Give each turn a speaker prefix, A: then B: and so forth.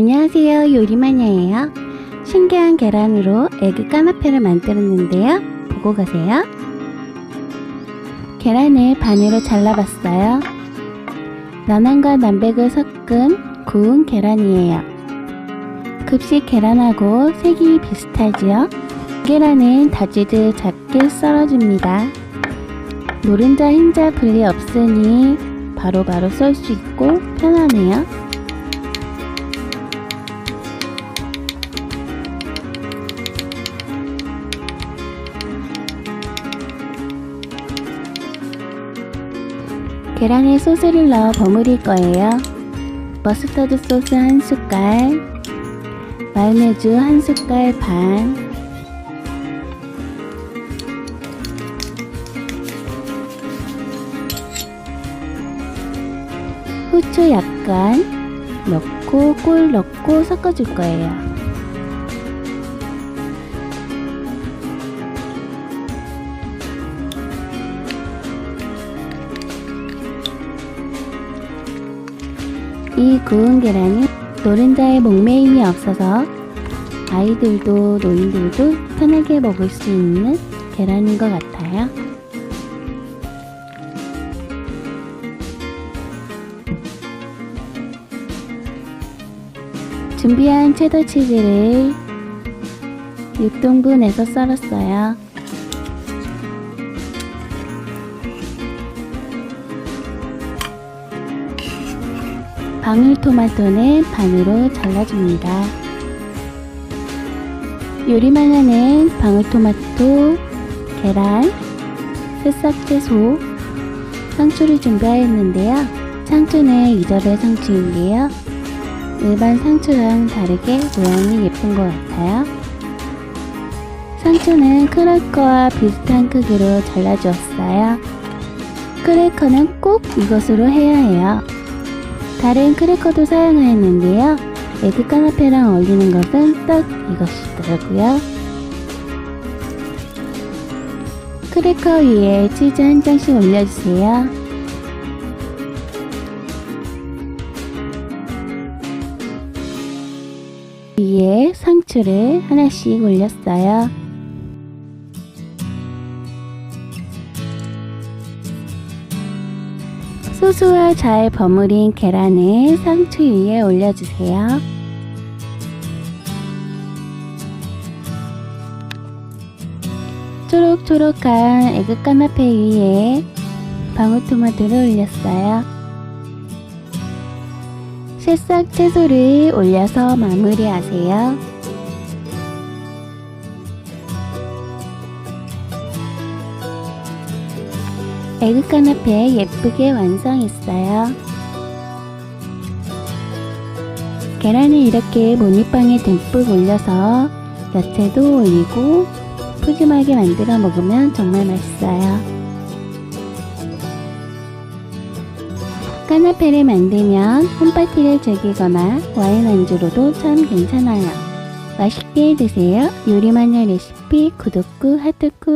A: 안녕하세요. 요리마녀예요. 신기한 계란으로 에그 까나페를 만들었는데요. 보고 가세요. 계란을 반으로 잘라봤어요. 난황과 남백을 섞은 구운 계란이에요. 급식 계란하고 색이 비슷하지요? 계란은 다지듯 작게 썰어줍니다. 노른자 흰자 분리 없으니 바로바로 썰 수 있고 편하네요 계란에 소스를 넣어 버무릴 거예요. 머스터드 소스 한 숟갈, 마요네즈 한 숟갈 반, 후추 약간 넣고 꿀 넣고 섞어줄 거예요. 이 구운 계란은 노른자에 목매임이 없어서 아이들도 노인들도 편하게 먹을 수 있는 계란인 것 같아요. 준비한 체더 치즈를 6등분 내서 썰었어요. 방울토마토는 반으로 잘라줍니다. 요리만 하는 방울토마토, 계란, 새싹 채소, 상추를 준비하였는데요. 상추는 이절의 상추인데요. 일반 상추랑 다르게 모양이 예쁜 것 같아요. 상추는 크래커와 비슷한 크기로 잘라주었어요. 크래커는 꼭 이것으로 해야 해요. 다른 크래커도 사용하였는데요. 에그 까나페랑 어울리는 것은 딱 이것이더라고요. 크래커 위에 치즈 한 장씩 올려주세요. 위에 상추를 하나씩 올렸어요. 소스와 잘 버무린 계란을 상추 위에 올려주세요. 초록초록한 에그 까나페 위에 방울토마토를 올렸어요. 새싹 채소를 올려서 마무리하세요. 에그 까나페 예쁘게 완성했어요. 계란을 이렇게 모니빵에 듬뿍 올려서 야채도 올리고 푸짐하게 만들어 먹으면 정말 맛있어요. 까나페를 만들면 홈파티를 즐기거나 와인 안주로도 참 괜찮아요. 맛있게 드세요. 요리마녀 레시피 구독 꾹 하트 꾹